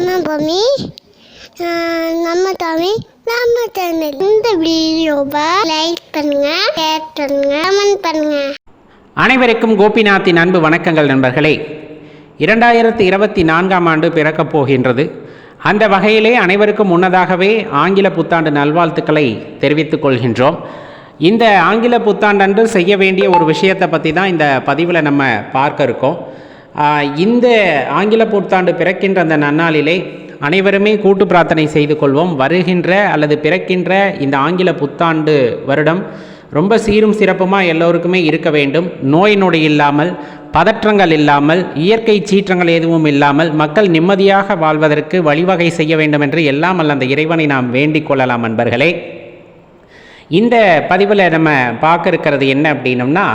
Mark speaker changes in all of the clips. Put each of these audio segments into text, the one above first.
Speaker 1: நம்ம பூமி நம்ம தமிழ் நம்ம சேனல் இந்த வீடியோவை லைக் பண்ணுங்க ஷேர் பண்ணுங்க கமெண்ட் பண்ணுங்க.
Speaker 2: அனைவருக்கும் கோபிநாத்தின் அன்பு வணக்கங்கள் நண்பர்களே. இரண்டாயிரத்தி இருபத்தி நான்காம் ஆண்டு பிறக்கப் போகின்றது. அந்த வகையிலே அனைவருக்கும் முன்னதாகவே ஆங்கில புத்தாண்டு நல்வாழ்த்துக்களை தெரிவித்துக் கொள்கின்றோம். இந்த ஆங்கில புத்தாண்டன்று செய்ய வேண்டிய ஒரு விஷயத்தை பற்றி தான் இந்த பதிவில் நம்ம பார்க்க இருக்கோம். இந்த ஆங்கில புத்தாண்டு பிறக்கின்ற அந்த நன்னாளிலே அனைவருமே கூட்டு பிரார்த்தனை செய்து கொள்வோம். வருகின்ற அல்லது பிறக்கின்ற இந்த ஆங்கில புத்தாண்டு வருடம் ரொம்ப சீரும் சிறப்புமாக எல்லோருக்குமே இருக்க வேண்டும். நோய் நொடி இல்லாமல் பதற்றங்கள் இல்லாமல் இயற்கை சீற்றங்கள் எதுவும் இல்லாமல் மக்கள் நிம்மதியாக வாழ்வதற்கு வழிவகை செய்ய வேண்டும் என்று எல்லாம் அல்ல அந்த இறைவனை நாம் வேண்டிக் கொள்ளலாம் நண்பர்களே இந்த பதிவில் நம்ம பார்க்க இருக்கிறது என்ன அப்படின்னம்னா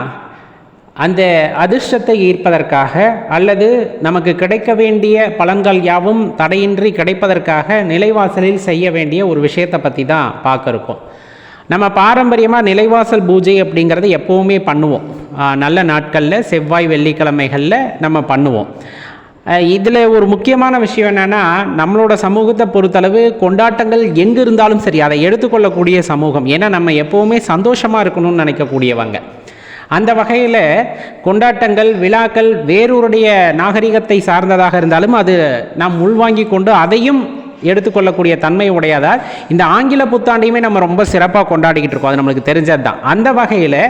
Speaker 2: அந்த அதிர்ஷ்டத்தை ஈர்ப்பதற்காக அல்லது நமக்கு கிடைக்க வேண்டிய பலன்கள் யாவும் தடையின்றி கிடைப்பதற்காக நிலைவாசலில் செய்ய வேண்டிய ஒரு விஷயத்தை பற்றி தான் பார்க்க இருக்கோம் நம்ம பாரம்பரியமாக நிலைவாசல் பூஜை அப்படிங்கிறது எப்போவுமே பண்ணுவோம். நல்ல நாட்களில் செவ்வாய் வெள்ளிக்கிழமைகளில் நம்ம பண்ணுவோம். இதில் ஒரு முக்கியமான விஷயம் என்னென்னா நம்மளோட சமூகத்தை பொறுத்தளவு கொண்டாட்டங்கள் எங்கே இருந்தாலும் சரி அதை எடுத்துக்கொள்ளக்கூடிய சமூகம். ஏன்னா நம்ம எப்போவுமே சந்தோஷமாக இருக்கணும்னு நினைக்கக்கூடியவங்க. அந்த வகையில் கொண்டாட்டங்கள் விழாக்கள் வேறொருடைய நாகரிகத்தை சார்ந்ததாக இருந்தாலும் அது நாம் உள்வாங்கி கொண்டு அதையும் எடுத்துக்கொள்ளக்கூடிய தன்மை உடையதால் இந்த ஆங்கில புத்தாண்டையுமே நம்ம ரொம்ப சிறப்பாக கொண்டாடிக்கிட்டு இருக்கோம். அது நம்மளுக்கு தெரிஞ்சது தான் அந்த வகையில்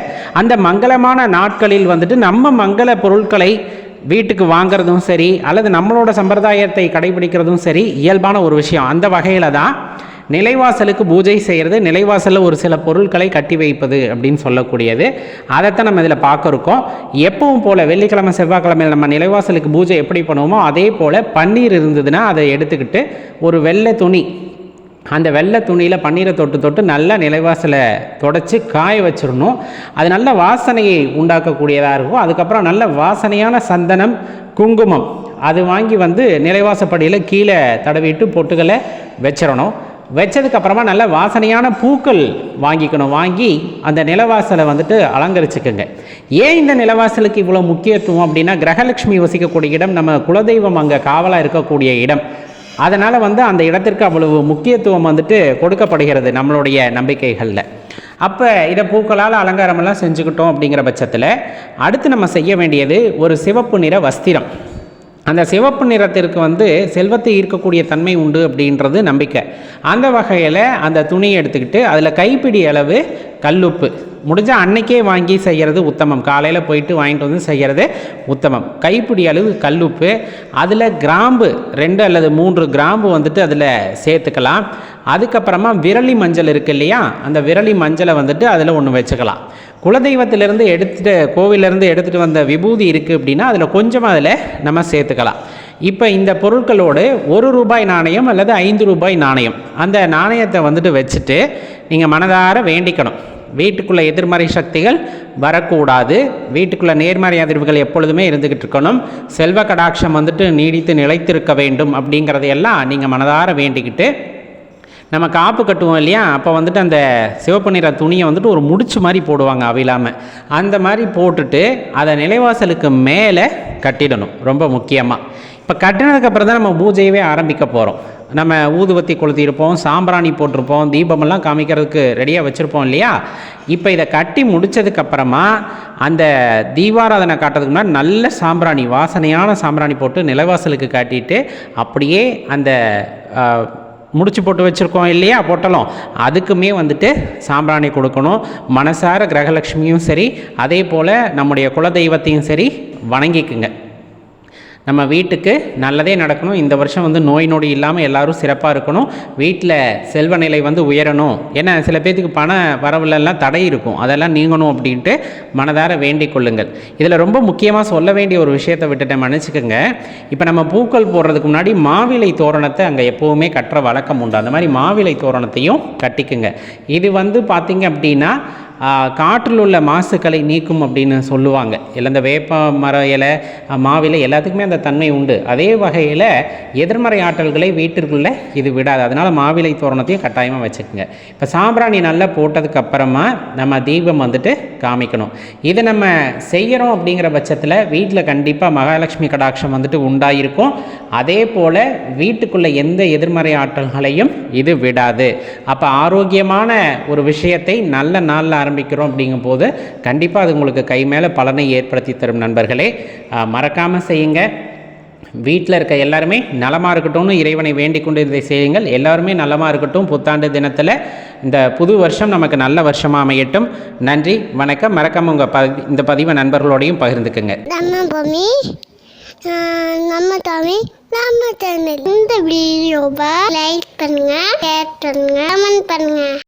Speaker 2: அந்த மங்களமான நாட்களில் வந்துட்டு நம்ம மங்கள பொருட்களை வீட்டுக்கு வாங்குறதும் சரி அல்லது நம்மளோட சம்பிரதாயத்தை கடைபிடிக்கிறதும் சரி இயல்பான ஒரு விஷயம். அந்த வகையில் தான் நிலைவாசலுக்கு பூஜை செய்கிறது நிலைவாசலில் ஒரு சில பொருட்களை கட்டி வைப்பது அப்படின்னு சொல்லக்கூடியது. அதைத்தான் நம்ம இதில் பார்க்க இருக்கோம். எப்பவும் போல் வெள்ளிக்கிழமை செவ்வாய்க்கிழமையில் நம்ம நிலைவாசலுக்கு பூஜை எப்படி பண்ணுவோமோ அதே போல் பன்னீர் இருந்ததுன்னா அதை எடுத்துக்கிட்டு ஒரு வெள்ளை துணி அந்த வெள்ளை துணியில் பன்னீரை தொட்டு தொட்டு நல்லா நிலைவாசலை தொடச்சி காய வச்சிடணும். அது நல்ல வாசனையை உண்டாக்கக்கூடியதாக இருக்கும். அதுக்கப்புறம் நல்ல வாசனையான சந்தனம் குங்குமம் அது வாங்கி வந்து நிலைவாசப்படியில் கீழே தடவிட்டு பொட்டுகளை வச்சிடணும். வச்சதுக்கப்புறமா நல்ல வாசனையான பூக்கள் வாங்கிக்கணும். வாங்கி அந்த நிலவாசலை வந்துட்டு அலங்கரிச்சுக்கோங்க. ஏன் இந்த நிலவாசலுக்கு இவ்வளோ முக்கியத்துவம் அப்படின்னா கிரகலட்சுமி வசிக்கக்கூடிய இடம் நம்ம குலதெய்வம் அங்கே காவலாக இருக்கக்கூடிய இடம். அதனால் வந்து அந்த இடத்திற்கு அவ்வளவு முக்கியத்துவம் வந்துட்டு கொடுக்கப்படுகிறது நம்மளுடைய நம்பிக்கைகளில். அப்போ இதை பூக்களால் அலங்காரமெல்லாம் செஞ்சுக்கிட்டோம் அப்படிங்கிற பட்சத்தில் அடுத்து நம்ம செய்ய வேண்டியது ஒரு சிவப்பு நிற வஸ்திரம். அந்த சிவப்பு நிறத்திற்கு வந்து செல்வத்தை ஈர்க்கக்கூடிய தன்மை உண்டு அப்படின்றது நம்பிக்கை. அந்த வகையில் அந்த துணியை எடுத்துக்கிட்டு அதில் கைப்பிடி அளவு கல்லுப்பு. முடிஞ்சால் அன்னைக்கே வாங்கி செய்கிறது உத்தமம். காலையில் போயிட்டு வாங்கிட்டு வந்து செய்கிறது உத்தமம். கைப்பிடி அளவு கல்லுப்பு அதில் கிராம்பு ரெண்டு அல்லது மூன்று கிராம்பு வந்துட்டு அதில் சேர்த்துக்கலாம். அதுக்கப்புறமா விரலி மஞ்சள் இருக்கு இல்லையா? அந்த விரலி மஞ்சளை வந்துட்டு அதில் ஒன்று வச்சுக்கலாம். குலதெய்வத்திலேருந்து எடுத்துகிட்டு கோவிலேருந்து எடுத்துகிட்டு வந்த விபூதி இருக்குது அப்படின்னா அதில் கொஞ்சமாக அதில் நம்ம சேர்த்துக்கலாம். இப்போ இந்த பொருட்களோடு ஒரு ரூபாய் நாணயம் அல்லது ஐந்து ரூபாய் நாணயம். அந்த நாணயத்தை வந்துட்டு வச்சுட்டு நீங்கள் மனதார வேண்டிக்கணும். வீட்டுக்குள்ளே எதிர்மறை சக்திகள் வரக்கூடாது. வீட்டுக்குள்ளே நேர்மறை அதிர்வுகள் எப்பொழுதுமே இருந்துக்கிட்டு இருக்கணும். செல்வ கடாட்சம் வந்துட்டு நீடித்து நிலைத்திருக்க வேண்டும் அப்படிங்கிறதையெல்லாம் நீங்கள் மனதார வேண்டிக்கிட்டு நம்ம காப்பு கட்டுவோம் இல்லையா? அப்போ வந்துட்டு அந்த சிவப்பு நிற துணியை வந்துட்டு ஒரு முடிச்சு மாதிரி போடுவாங்க அவிழாமல் அந்த மாதிரி போட்டுட்டு அதை நிலைவாசலுக்கு மேலே கட்டிடணும் ரொம்ப முக்கியமாக இப்போ கட்டினதுக்கப்புறம் தான் நம்ம பூஜையவே ஆரம்பிக்க போகிறோம் நம்ம ஊதுவத்தி கொளுத்தியிருப்போம் சாம்பிராணி போட்டிருப்போம் தீபமெல்லாம் காமிக்கிறதுக்கு ரெடியாக வச்சுருப்போம் இல்லையா? இப்போ இதை கட்டி முடித்ததுக்கப்புறமா அந்த தீபாராதனை காட்டுறதுக்கு முன்னாடி நல்ல சாம்பிராணி வாசனையான சாம்பிராணி போட்டு நிலவாசலுக்கு காட்டிட்டு அப்படியே அந்த முடிச்சு போட்டு வச்சுருக்கோம் இல்லையா பொட்டலம்? அதுக்குமே வந்துட்டு சாம்பிராணி கொடுக்கணும். மனசார கிரகலட்சுமியும் சரி அதே போல் நம்முடைய குலதெய்வத்தையும் சரி வணங்கிக்குங்க. நம்ம வீட்டுக்கு நல்லதே நடக்கணும். இந்த வருஷம் வந்து நோய் நொடி இல்லாமல் எல்லோரும் சிறப்பாக இருக்கணும். வீட்டில் செல்வ நிலை வந்து உயரணும். ஏன்னா சில பேர்த்துக்கு பண வரவுலெல்லாம் தடை இருக்கும். அதெல்லாம் நீங்கணும் அப்படின்ட்டு மனதார வேண்டிக் கொள்ளுங்கள். இதில் ரொம்ப முக்கியமாக சொல்ல வேண்டிய ஒரு விஷயத்தை விட்டுட்டேன். மன்னிச்சுக்கோங்க. இப்போ நம்ம பூக்கள் போடுறதுக்கு முன்னாடி மாவிலை தோரணத்தை அங்கே எப்போவுமே கட்டுற வழக்கம் உண்டு. அந்த மாதிரி மாவிலை தோரணத்தையும் கட்டிக்குங்க. இது வந்து பார்த்திங்க அப்படின்னா காற்றில் உள்ள மாசுக்களை நீக்கும் அப்படின்னு சொல்லுவாங்க. இல்லை இந்த வேப்ப மர இலை மாவிலை எல்லாத்துக்குமே அந்த தன்மை உண்டு. அதே வகையில் எதிர்மறை ஆற்றல்களை வீட்டிற்குள்ளே இது விடாது. அதனால் மாவிலை தோரணத்தையும் கட்டாயமாக வச்சுக்கோங்க. இப்போ சாம்பிராணி நல்லா போட்டதுக்கு அப்புறமா நம்ம தீபம் வந்துட்டு காமிக்கணும். இதை நம்ம செய்கிறோம் அப்படிங்கிற பட்சத்தில் வீட்டில் கண்டிப்பாக மகாலட்சுமி கடாட்சம் வந்துட்டு உண்டாயிருக்கும். அதே போல் வீட்டுக்குள்ளே எந்த எதிர்மறை ஆற்றல்களையும் இது விடாது. அப்போ ஆரோக்கியமான ஒரு விஷயத்தை நல்ல நாளில் ஆரம்பிக்கிறோம் அப்படிங்கும்போது கண்டிப்பாக அது உங்களுக்கு கை மேலே பலனை ஏற்படுத்தி தரும் நண்பர்களே. மறக்காமல் செய்யுங்க. வீட்டில் இருக்க எல்லாருமே நலமாக இருக்கட்டும்னு இறைவனை வேண்டிக் கொண்டு இதை செய்யுங்கள். எல்லாருமே நலமாக இருக்கட்டும். புத்தாண்டு தினத்தில் இந்த புது வருஷம் நமக்கு நல்ல வருஷமாக அமையட்டும். நன்றி வணக்கம். மறக்காமல் உங்கள் ப இந்த பதிவை நண்பர்களோடையும் பகிர்ந்துக்குங்க.
Speaker 1: நம்ம தமிழ் நம்ம தமிழ் இந்த வீடியோவை லைக் பண்ணுங்க ஷேர் பண்ணுங்க கமெண்ட் பண்ணுங்க.